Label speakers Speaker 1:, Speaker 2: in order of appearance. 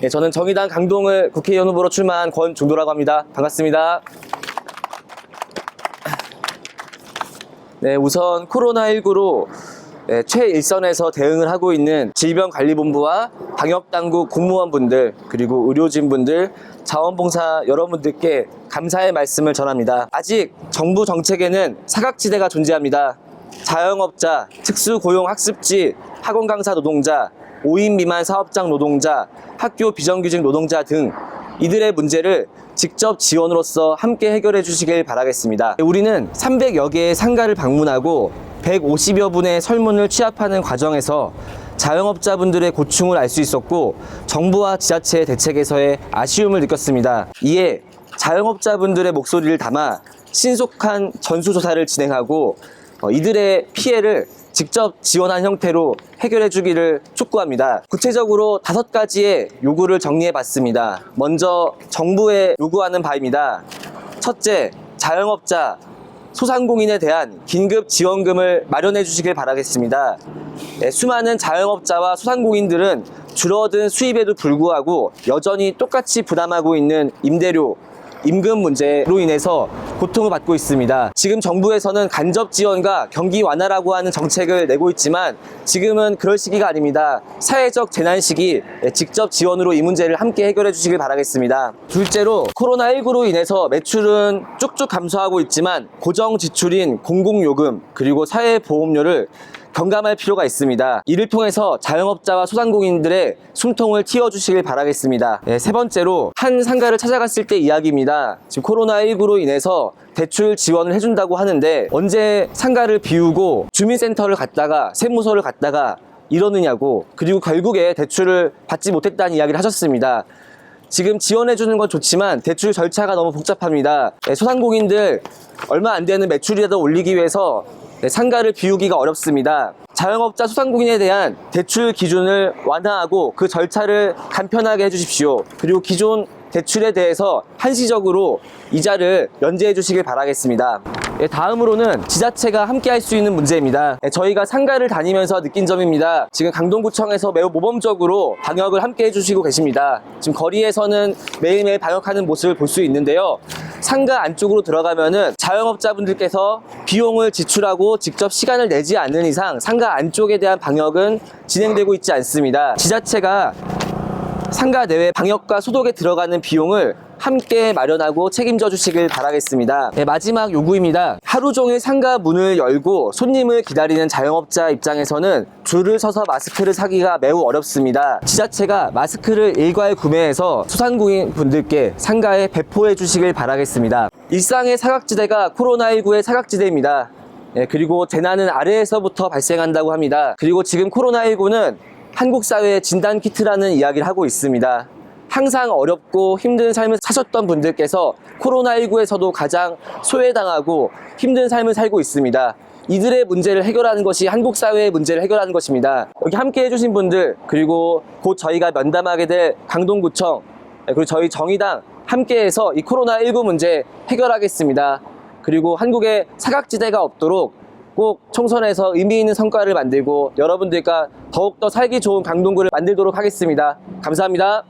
Speaker 1: 네, 저는 정의당 강동을 국회의원 후보로 출마한 권중도라고 합니다. 반갑습니다. 네, 우선 코로나19로 네, 최일선에서 대응을 하고 있는 질병관리본부와 방역당국 공무원분들 그리고 의료진분들 자원봉사 여러분들께 감사의 말씀을 전합니다. 아직 정부 정책에는 사각지대가 존재합니다. 자영업자, 특수고용학습지, 학원 강사 노동자, 5인 미만 사업장 노동자, 학교 비정규직 노동자 등 이들의 문제를 직접 지원으로서 함께 해결해 주시길 바라겠습니다. 우리는 300여 개의 상가를 방문하고 150여 분의 설문을 취합하는 과정에서 자영업자분들의 고충을 알 수 있었고 정부와 지자체의 대책에서의 아쉬움을 느꼈습니다. 이에 자영업자분들의 목소리를 담아 신속한 전수조사를 진행하고 어, 이들의 피해를 직접 지원한 형태로 해결해 주기를 촉구합니다. 구체적으로 다섯 가지의 요구를 정리해 봤습니다. 먼저 정부에 요구하는 바입니다. 첫째, 자영업자, 소상공인에 대한 긴급 지원금을 마련해 주시길 바라겠습니다. 네, 수많은 자영업자와 소상공인들은 줄어든 수입에도 불구하고 여전히 똑같이 부담하고 있는 임대료, 임금 문제로 인해서 고통을 받고 있습니다. 지금 정부에서는 간접 지원과 경기 완화라고 하는 정책을 내고 있지만 지금은 그럴 시기가 아닙니다. 사회적 재난 시기 직접 지원으로 이 문제를 함께 해결해 주시길 바라겠습니다. 둘째로 코로나19로 인해서 매출은 쭉쭉 감소하고 있지만 고정 지출인 공공요금 그리고 사회보험료를 경감할 필요가 있습니다. 이를 통해서 자영업자와 소상공인들의 숨통을 틔워주시길 바라겠습니다. 네, 세 번째로 한 상가를 찾아갔을 때 이야기입니다. 지금 코로나19로 인해서 대출 지원을 해준다고 하는데 언제 상가를 비우고 주민센터를 갔다가 세무서를 갔다가 이러느냐고 그리고 결국에 대출을 받지 못했다는 이야기를 하셨습니다. 지금 지원해주는 건 좋지만 대출 절차가 너무 복잡합니다. 네, 소상공인들 얼마 안 되는 매출이라도 올리기 위해서 네, 상가를 비우기가 어렵습니다. 자영업자 소상공인에 대한 대출 기준을 완화하고 그 절차를 간편하게 해주십시오. 그리고 기존 대출에 대해서 한시적으로 이자를 연재해 주시길 바라겠습니다. 예, 다음으로는 지자체가 함께 할 수 있는 문제입니다. 예, 저희가 상가를 다니면서 느낀 점입니다. 지금 강동구청에서 매우 모범적으로 방역을 함께 해주시고 계십니다. 지금 거리에서는 매일매일 방역하는 모습을 볼 수 있는데요. 상가 안쪽으로 들어가면은 자영업자분들께서 비용을 지출하고 직접 시간을 내지 않는 이상 상가 안쪽에 대한 방역은 진행되고 있지 않습니다. 지자체가 상가 내외 방역과 소독에 들어가는 비용을 함께 마련하고 책임져 주시길 바라겠습니다. 네, 마지막 요구입니다. 하루 종일 상가 문을 열고 손님을 기다리는 자영업자 입장에서는 줄을 서서 마스크를 사기가 매우 어렵습니다. 지자체가 마스크를 일괄 구매해서 소상공인 분들께 상가에 배포해 주시길 바라겠습니다. 일상의 사각지대가 코로나19의 사각지대입니다. 네, 그리고 재난은 아래에서부터 발생한다고 합니다. 그리고 지금 코로나19는 한국 사회의 진단 키트라는 이야기를 하고 있습니다. 항상 어렵고 힘든 삶을 사셨던 분들께서 코로나19에서도 가장 소외당하고 힘든 삶을 살고 있습니다. 이들의 문제를 해결하는 것이 한국 사회의 문제를 해결하는 것입니다. 여기 함께 해주신 분들 그리고 곧 저희가 면담하게 될 강동구청 그리고 저희 정의당 함께해서 이 코로나19 문제 해결하겠습니다. 그리고 한국에 사각지대가 없도록 꼭 총선에서 의미 있는 성과를 만들고 여러분들과 더욱더 살기 좋은 강동구를 만들도록 하겠습니다. 감사합니다.